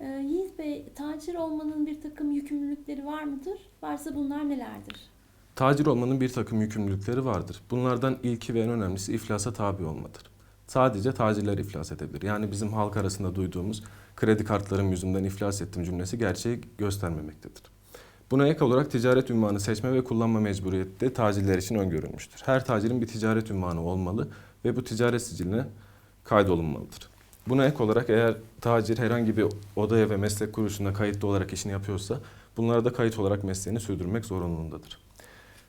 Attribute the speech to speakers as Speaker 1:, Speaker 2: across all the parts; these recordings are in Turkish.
Speaker 1: Ee, Yiğit Bey, tacir olmanın bir takım yükümlülükleri var mıdır? Varsa bunlar nelerdir?
Speaker 2: Tacir olmanın bir takım yükümlülükleri vardır. Bunlardan ilki ve en önemlisi iflasa tabi olmadır. Sadece tacirler iflas edebilir. Yani bizim halk arasında duyduğumuz kredi kartlarım yüzünden iflas ettim cümlesi gerçeği göstermemektedir. Buna ek olarak ticaret ünvanı seçme ve kullanma mecburiyeti de tacirler için öngörülmüştür. Her tacirin bir ticaret ünvanı olmalı ve bu ticaret siciline kaydolunmalıdır. Buna ek olarak eğer tacir herhangi bir odaya ve meslek kuruluşunda kayıtlı olarak işini yapıyorsa bunlara da kayıt olarak mesleğini sürdürmek zorunluluğundadır.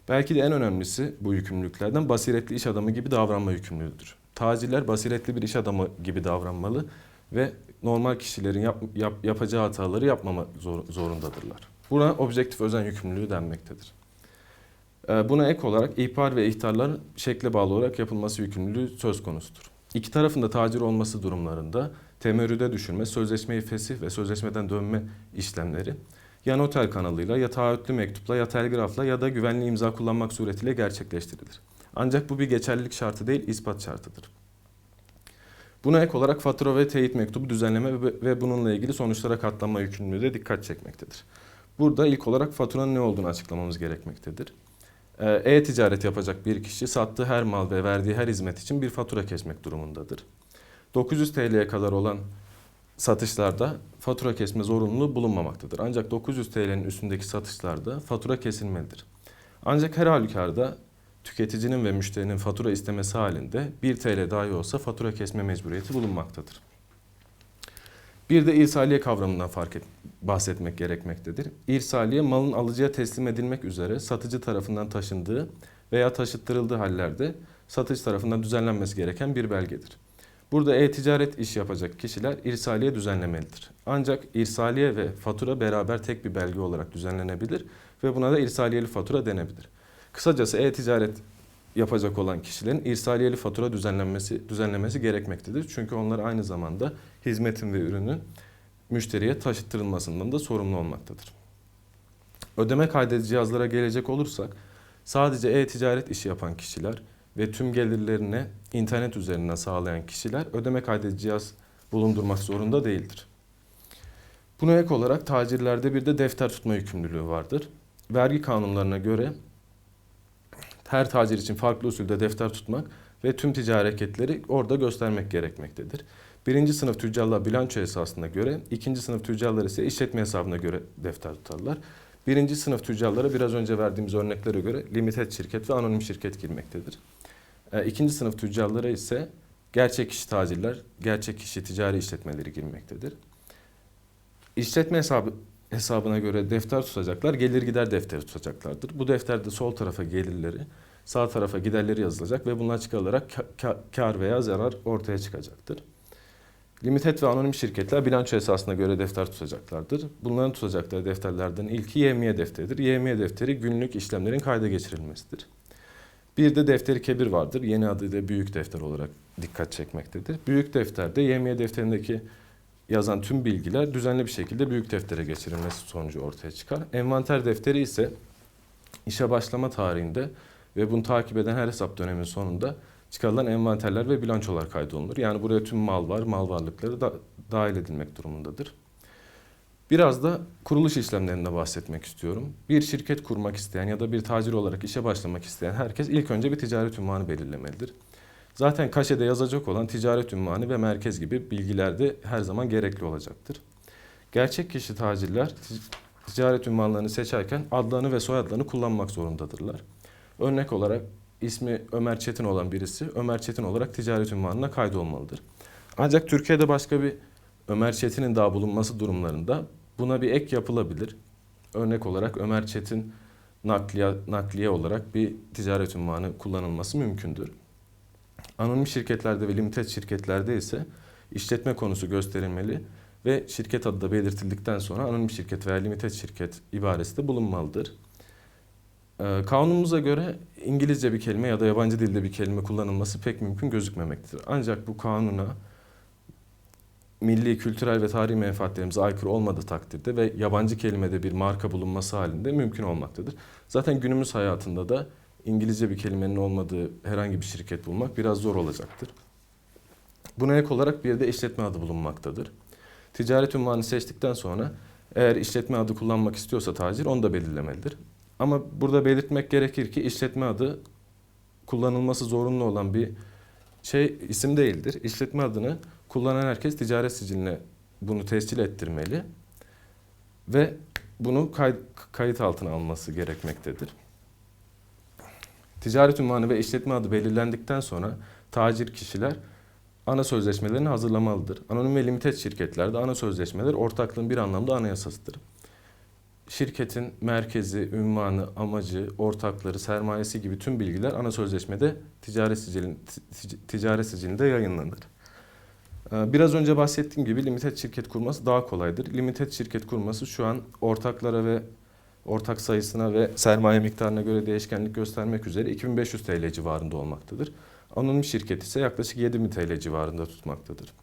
Speaker 2: Belki de en önemlisi bu yükümlülüklerden basiretli iş adamı gibi davranma yükümlülüğüdür. Tacirler basiretli bir iş adamı gibi davranmalı ve normal kişilerin yap, yap- yapacağı hataları yapmama zor- zorundadırlar. Buna objektif özen yükümlülüğü denmektedir. Ee, Buna ek olarak ihbar ve ihtarlar şekle bağlı olarak yapılması yükümlülüğü söz konusudur. İki tarafın da tacir olması durumlarında temerrüde düşürme, sözleşmeyi fesih ve sözleşmeden dönme işlemleri ya noter kanalıyla ya taahhütlü mektupla ya telgrafla ya da güvenli imza kullanmak suretiyle gerçekleştirilir. Ancak bu bir geçerlilik şartı değil, ispat şartıdır. Buna ek olarak fatura ve teyit mektubu düzenleme ve- bununla ilgili sonuçlara katlanma yükümlülüğü de dikkat çekmektedir. Burada ilk olarak faturanın ne olduğunu açıklamamız gerekmektedir. Ee, E-ticaret yapacak bir kişi sattığı her mal ve verdiği her hizmet için bir fatura kesmek durumundadır. 900 TL'ye kadar olan satışlarda fatura kesme zorunluluğu bulunmamaktadır. Ancak 900 TL'nin üstündeki satışlarda fatura kesilmelidir. Ancak her halükarda tüketicinin ve müşterinin fatura istemesi halinde 1 TL dahi olsa fatura kesme mecburiyeti bulunmaktadır. Bir de irsaliye kavramından fark et, bahsetmek gerekmektedir. İrsaliye malın alıcıya teslim edilmek üzere satıcı tarafından taşındığı veya taşıttırıldığı hallerde satış tarafından düzenlenmesi gereken bir belgedir. Burada e-ticaret iş yapacak kişiler irsaliye düzenlemelidir. Ancak irsaliye ve fatura beraber tek bir belge olarak düzenlenebilir ve buna da irsaliyeli fatura denebilir. Kısacası e-ticaret yapacak olan kişilerin irsaliyeli fatura düzenlenmesi düzenlemesi gerekmektedir. Çünkü onlar aynı zamanda hizmetin ve ürünün müşteriye taşıttırılmasından da sorumlu olmaktadır. Ödeme kaydedici cihazlara gelecek olursak sadece e-ticaret işi yapan kişiler ve tüm gelirlerini internet üzerinden sağlayan kişiler ödeme kaydedici cihaz bulundurmak zorunda değildir. Buna ek olarak tacirlerde bir de defter tutma yükümlülüğü vardır. Vergi kanunlarına göre her tacir için farklı usulde defter tutmak ve tüm ticari hareketleri orada göstermek gerekmektedir. Birinci sınıf tüccarlar bilanço esasına göre, ikinci sınıf tüccarlar ise işletme hesabına göre defter tutarlar. Birinci sınıf tüccarlara biraz önce verdiğimiz örneklere göre limited şirket ve anonim şirket girmektedir. E, İkinci sınıf tüccarlara ise gerçek kişi tacirler, gerçek kişi ticari işletmeleri girmektedir. İşletme hesabı hesabına göre defter tutacaklar, gelir gider defteri tutacaklardır. Bu defterde sol tarafa gelirleri, sağ tarafa giderleri yazılacak ve bunlar çıkarılarak ka- ka- kar veya zarar ortaya çıkacaktır. Limited ve anonim şirketler bilanço esasına göre defter tutacaklardır. Bunların tutacakları defterlerden ilki YMY defteridir. YMY defteri günlük işlemlerin kayda geçirilmesidir. Bir de defteri kebir vardır. Yeni adıyla büyük defter olarak dikkat çekmektedir. Büyük defterde YMY defterindeki yazan tüm bilgiler düzenli bir şekilde büyük deftere geçirilmesi sonucu ortaya çıkar. Envanter defteri ise işe başlama tarihinde ve bunu takip eden her hesap döneminin sonunda çıkarılan envanterler ve bilançolar kaydolunur. Yani buraya tüm mal var, mal varlıkları da dahil edilmek durumundadır. Biraz da kuruluş işlemlerinde bahsetmek istiyorum. Bir şirket kurmak isteyen ya da bir tacir olarak işe başlamak isteyen herkes ilk önce bir ticaret ünvanı belirlemelidir. Zaten kaşede yazacak olan ticaret ünvanı ve merkez gibi bilgiler de her zaman gerekli olacaktır. Gerçek kişi tacirler tic- ticaret ünvanlarını seçerken adlarını ve soyadlarını kullanmak zorundadırlar. Örnek olarak ismi Ömer Çetin olan birisi Ömer Çetin olarak ticaret ünvanına kaydolmalıdır. Ancak Türkiye'de başka bir Ömer Çetin'in daha bulunması durumlarında buna bir ek yapılabilir. Örnek olarak Ömer Çetin nakliye, nakliye olarak bir ticaret ünvanı kullanılması mümkündür. Anonim şirketlerde ve limited şirketlerde ise işletme konusu gösterilmeli ve şirket adı da belirtildikten sonra anonim şirket veya limited şirket ibaresi de bulunmalıdır. Ee, Kanunumuza göre İngilizce bir kelime ya da yabancı dilde bir kelime kullanılması pek mümkün gözükmemektedir. Ancak bu kanuna milli, kültürel ve tarihi menfaatlerimize aykırı olmadığı takdirde ve yabancı kelimede bir marka bulunması halinde mümkün olmaktadır. Zaten günümüz hayatında da İngilizce bir kelimenin olmadığı herhangi bir şirket bulmak biraz zor olacaktır. Buna ek olarak bir de işletme adı bulunmaktadır. Ticaret unvanı seçtikten sonra eğer işletme adı kullanmak istiyorsa tacir onu da belirlemelidir. Ama burada belirtmek gerekir ki işletme adı kullanılması zorunlu olan bir şey isim değildir. İşletme adını kullanan herkes ticaret siciline bunu tescil ettirmeli ve bunu kay- kayıt altına alması gerekmektedir. Ticaret unvanı ve işletme adı belirlendikten sonra tacir kişiler ana sözleşmelerini hazırlamalıdır. Anonim ve limited şirketlerde ana sözleşmeler ortaklığın bir anlamda anayasasıdır. Şirketin merkezi, ünvanı, amacı, ortakları, sermayesi gibi tüm bilgiler ana sözleşmede ticaret sicilin, tic- ticaret sicilinde yayınlanır. Ee, Biraz önce bahsettiğim gibi limited şirket kurması daha kolaydır. Limited şirket kurması şu an ortaklara ve ortak sayısına ve sermaye miktarına göre değişkenlik göstermek üzere 2500 TL civarında olmaktadır. Anonim şirket ise yaklaşık 7000 TL civarında tutmaktadır.